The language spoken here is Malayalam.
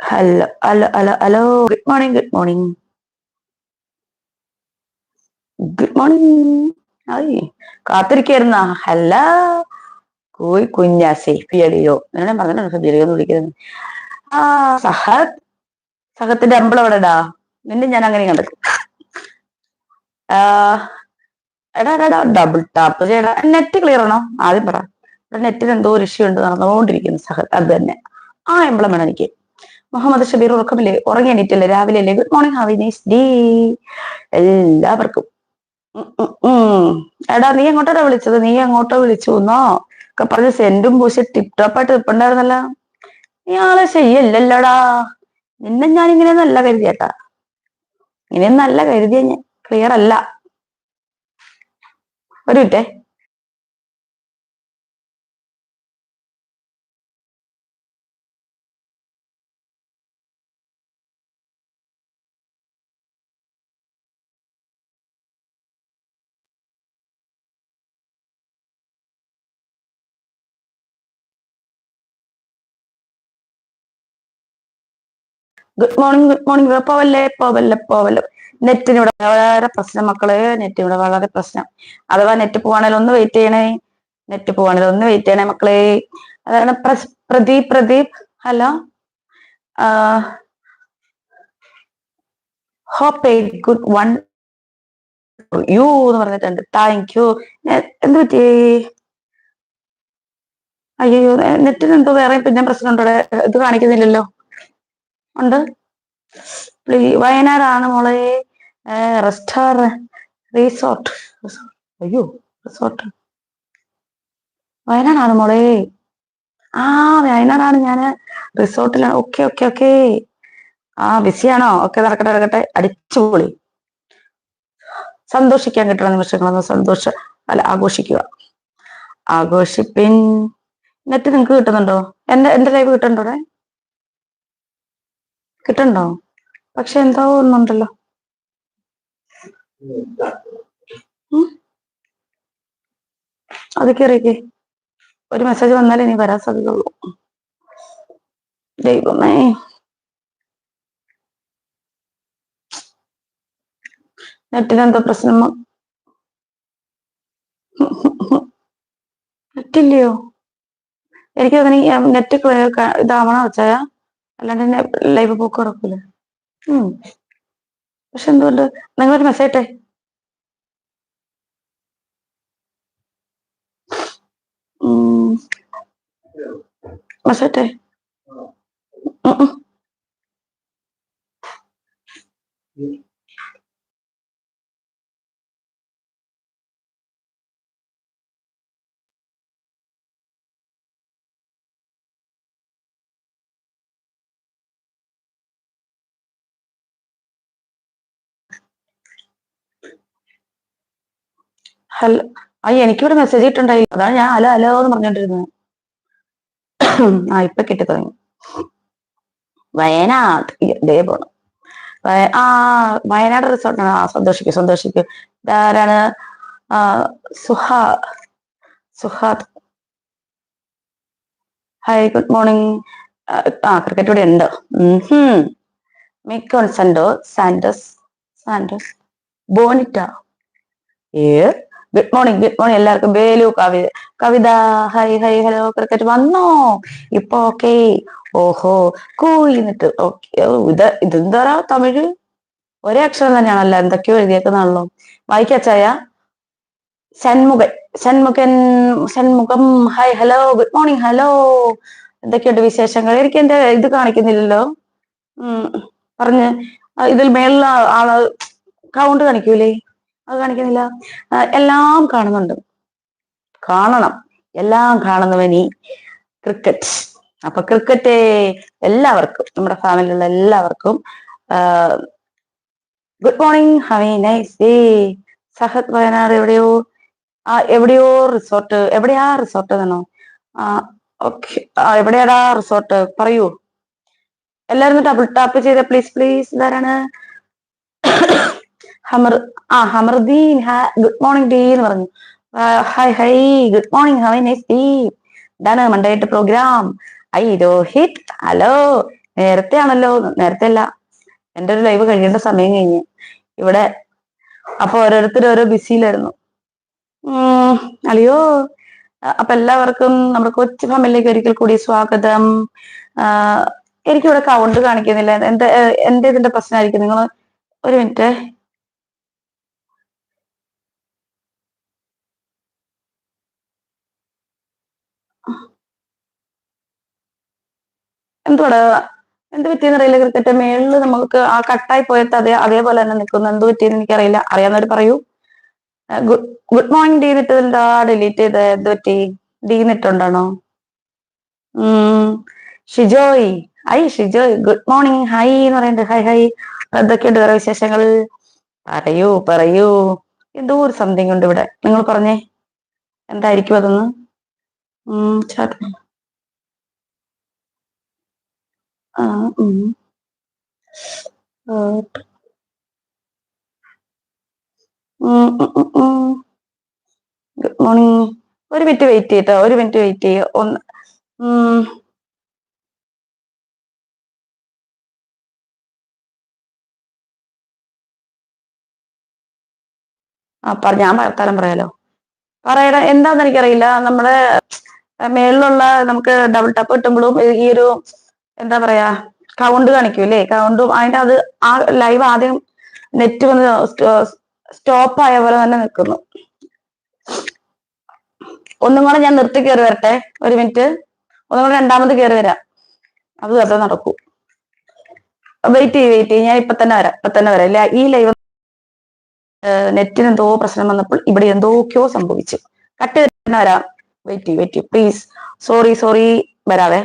Hello, hello, hello. Good morning, good morning. Good morning hi കാത്തിരിക്കായിരുന്ന? ഹല്ല കോയി കുഞ്ഞ സേഫിയടിയോ അങ്ങനെ പറഞ്ഞോ സബിയടിയോ എന്ന് വിളിക്കുന്നത്. ആ സഹത്. സഹത്തിന്റെ അമ്പളം എവിടെടാ? നിന്നെ ഞാൻ അങ്ങനെ കണ്ടെത്തും എടാ ഡബിൾ ടാപ്പ് ചെയ്യടാ. നെറ്റ് ക്ലിയർ ആണോ? ആദ്യം പറ. നെറ്റിന് എന്തോ ഒരു ഇഷ്യൂ ഉണ്ട് നടന്നുകൊണ്ടിരിക്കുന്നു സഹത്. അത് തന്നെ. ആ എംബ്ലം വേണം എനിക്ക്. മുഹമ്മദ് ഷബീർ ഉറക്കമില്ലേ? ഉറങ്ങി എണീറ്റല്ലേ രാവിലെ അല്ലേ good morning have nice day എല്ലാവർക്കും. എടാ നീ എങ്ങോട്ടാ വിളിച്ചത്? നീ എങ്ങോട്ടോ വിളിച്ചു എന്നോ? ഒക്കെ പറഞ്ഞ് സെന്റും പൂശി ടിപ് ടോപ്പായിട്ട് നിൽപ്പുണ്ടായിരുന്നല്ലോ നീ ആളെ ശരിയല്ലല്ലോടാ. നിന്നെ ഞാൻ ഇങ്ങനെ നല്ല കരുതിയേട്ടാ. ഇങ്ങനെ നല്ല കരുതിയ ഞാൻ ക്ലിയർ അല്ല. ഒരു മിനിറ്റേ ഗുഡ് മോർണിംഗ് ഗുഡ് മോർണിംഗ് പോവല്ലേ പോവല്ലേ പോവല്ലോ നെറ്റിന് ഇവിടെ വളരെ പ്രശ്നം മക്കളെ. നെറ്റ് ഇവിടെ വളരെ പ്രശ്നം. അഥവാ നെറ്റ് പോവാണേൽ ഒന്ന് വെയിറ്റ് ചെയ്യണേ. നെറ്റ് പോവാണേൽ ഒന്ന് വെയിറ്റ് ചെയ്യണേ മക്കളെ. അതാണ് Pradeep Pradeep. Hello hope good one you എന്ന് പറഞ്ഞിട്ടുണ്ട്. താങ്ക് യു എന്ത് പറ്റി? അയ്യോ നെറ്റിന് എന്തോ വേറെ പിന്നെ പ്രശ്നം ഉണ്ടോ ഇത് കാണിക്കുന്നില്ലല്ലോ. ഉണ്ട്. വയനാടാണ് മോളെ. Restaurant resort. അയ്യോ. റിസോർട്ട്. വയനാടാണ് മോളെ. ആ വയനാടാണ് ഞാൻ. റിസോർട്ടിലാണ്. Okay okay okay. ആ ബിസിയാണോ? ഓക്കെ നടക്കട്ടെ നടക്കട്ടെ. അടിച്ചുപൊളി. സന്തോഷിക്കാൻ കിട്ടുന്ന നിമിഷങ്ങളൊന്ന് സന്തോഷ അല്ല ആഘോഷിക്കുക. ആഘോഷിപ്പിൻ. നെറ്റ് നിങ്ങക്ക് കിട്ടുന്നുണ്ടോ? എന്റെ എന്റെ ലൈവ് കിട്ടുന്നുണ്ടോ ഇവിടെ കിട്ടുന്നുണ്ടോ പക്ഷെ എന്തോ ഒന്നുണ്ടല്ലോ. അത് കയറിയേ ഒരു മെസ്സേജ് വന്നാലേ ഇനി വരാൻ സാധ്യതയുള്ളൂ. ദൈവമേ. നെറ്റിന് എന്തോ പ്രശ്നം നെറ്റില്ലയോ? എനിക്ക് തോന്നി നെറ്റ് ഇതാവണോ വെച്ചായ അല്ലാണ്ട് ലൈവ് പോക്ക് നടക്കൂല പക്ഷെ എന്തുകൊണ്ട്? നിങ്ങളൊരു മെസ്സേജ് ഇട്ടേ. മെസ്സേജ് ഇട്ടേ. ഹലോ ആ എനിക്കിവിടെ മെസ്സേജ് ഇട്ടുണ്ടായില്ല അതാണ് ഞാൻ ഹലോ ഹലോ എന്ന് പറഞ്ഞോണ്ടിരുന്നത്. ആ ഇപ്പൊ കിട്ടി തുടങ്ങി. വയനാട് ഇതേ പോണം. ആ വയനാട് റിസോർട്ടാണ് ആ സന്തോഷിക്കും സന്തോഷിക്കും. ഇതാരാണ്? ആ Suha Suhad hi good morning ആ ക്രിക്കറ്റ് ഇവിടെ ഉണ്ട്. മിക്കോൺ സണ്ടോ സാൻഡസ് സാൻഡസ് ബോണിറ്റ. ഏ? ഗുഡ് മോർണിംഗ് ഗുഡ് മോർണിംഗ് എല്ലാവർക്കും Velu Kavitha Kavitha hi hi hello cricket വന്നോ? ഇപ്പൊ ഓക്കെ ഓഹോ കൂയിന്നിട്ട് ഓക്കെ ഇത് ഇതെന്താ തമിഴ്? ഒരേ അക്ഷരം തന്നെയാണല്ലോ എന്തൊക്കെയോ എഴുതിയേക്കുന്നാണല്ലോ വായിക്കച്ചായ Shanmughan Shanmughan Shanmugham hi hello good morning hello എന്തൊക്കെയുണ്ട് വിശേഷങ്ങൾ? എനിക്ക് എന്റെ ഇത് കാണിക്കുന്നില്ലല്ലോ. ഉം പറഞ്ഞ് ഇതിൽ മേളിൽ ആൾ കൗണ്ട് കാണിക്കൂലേ? അത് കാണിക്കുന്നില്ല. എല്ലാം കാണുന്നുണ്ട്. കാണണം. എല്ലാം കാണുന്നവൻ ഈ ക്രിക്കറ്റ് അപ്പൊ ക്രിക്കറ്റ് എല്ലാവർക്കും നമ്മുടെ ഫാമിലിയിലുള്ള എല്ലാവർക്കും good morning have nice day Sahad Wayanad എവിടെയോ ആ എവിടെയോ റിസോർട്ട് എവിടെയാ റിസോർട്ട് എന്നാണോ? ആ ഓക്കെ എവിടെയാടാ റിസോർട്ട് പറയൂ. എല്ലാരും ഡബിൾ ടാപ്പ് ചെയ്ത പ്ലീസ് പ്ലീസ് ഇതാരാണ്? ഹമർ ആ ഹമർദീൻ ഹാ ഗുഡ് മോർണിംഗ് ഡീ എന്ന് പറഞ്ഞു. Hi hi good morning hi nice D ഇതാണ് മണ്ടേട്ട് പ്രോഗ്രാം. ഐ രോഹിത് ഹലോ. നേരത്തെ ആണല്ലോ നേരത്തെ അല്ല എന്റെ ഒരു ലൈവ് കഴിയേണ്ട സമയം കഴിഞ്ഞ്. ഇവിടെ അപ്പൊ ഓരോരുത്തർ ഓരോ ബിസിയിലായിരുന്നു. അളിയോ. അപ്പൊ എല്ലാവർക്കും നമ്മുടെ കൊച്ചു ഫാമിലിയിലേക്ക് ഒരിക്കൽ കൂടി സ്വാഗതം. എനിക്കിവിടെ കൗണ്ട് കാണിക്കുന്നില്ല. എന്റെ എന്റെ ഇതിന്റെ പ്രശ്നമായിരിക്കും? നിങ്ങൾ ഒരു മിനിറ്റ്. എന്തുവാടാ? എന്ത് പറ്റിയെന്ന് അറിയില്ല ക്രിക്കറ്റ് മേളിൽ നമുക്ക് ആ കട്ടായി പോയത് അതേ അതേപോലെ തന്നെ നിൽക്കുന്നു. എന്ത് പറ്റിയെന്ന് എനിക്കറിയില്ല. അറിയാവുന്നവർ പറയൂ. ഗുഡ് മോർണിംഗ് ഡീ നിട്ടതെന്താ ഡിലീറ്റ് ചെയ്ത്? എന്ത് പറ്റി? ഡീ നിട്ടുണ്ടാണോ ഉം. ഷിജോയ്. ഐ ഷിജോയ്. Good morning. ഹൈ എന്ന് പറയുന്നുണ്ട്. ഹൈ ഹൈ എന്തൊക്കെയുണ്ട് വേറെ വിശേഷങ്ങൾ പറയൂ പറയൂ. എന്തോ ഒരു സംതിങ് ഉണ്ട് ഇവിടെ. നിങ്ങൾ പറഞ്ഞേ. എന്തായിരിക്കും അതൊന്ന്? ഉം ഗുഡ് മോർണിംഗ് ഒരു മിനിറ്റ് വെയിറ്റ് ചെയ്യട്ടോ. ഒരു മിനിറ്റ് വെയിറ്റ് ചെയ്യ. ഒന്ന് ആ പറ ഞാൻ വർത്താനം പറയാലോ? പറയണ എന്താന്ന് എനിക്കറിയില്ല. നമ്മുടെ മേളിലുള്ള നമുക്ക് ഡബിൾ ടപ്പ് കിട്ടുമ്പോഴും ഈ ഒരു എന്താ പറയാ കൗണ്ട് കാണിക്കൂലേ കൗണ്ടും അതിന്റെ അത് ആ ലൈവ് ആദ്യം നെറ്റ് വന്ന് സ്റ്റോപ്പ് ആയ പോലെ തന്നെ നിൽക്കുന്നു. ഒന്നും കൂടെ ഞാൻ നിർത്തി കയറി വരട്ടെ? ഒരു മിനിറ്റ് ഒന്നും കൂടെ രണ്ടാമത് കയറി വരാം. അത് വെറുതെ നടക്കൂ. വെയിറ്റ് ചെയ്യ് വെയിറ്റ് ചെയ്യ്. ഞാൻ ഇപ്പൊ തന്നെ വരാം. ഇപ്പൊ തന്നെ വരാം. ഇല്ല ഈ ലൈവ് നെറ്റിന് എന്തോ പ്രശ്നം വന്നപ്പോൾ ഇവിടെ എന്തൊക്കെയോ സംഭവിച്ചു. കട്ട് ചെയ്തിട്ട് വരാം. വെയിറ്റ് ചെയ്യ് വെയിറ്റ് ചെയ്യ്. Please sorry sorry വരാവേ.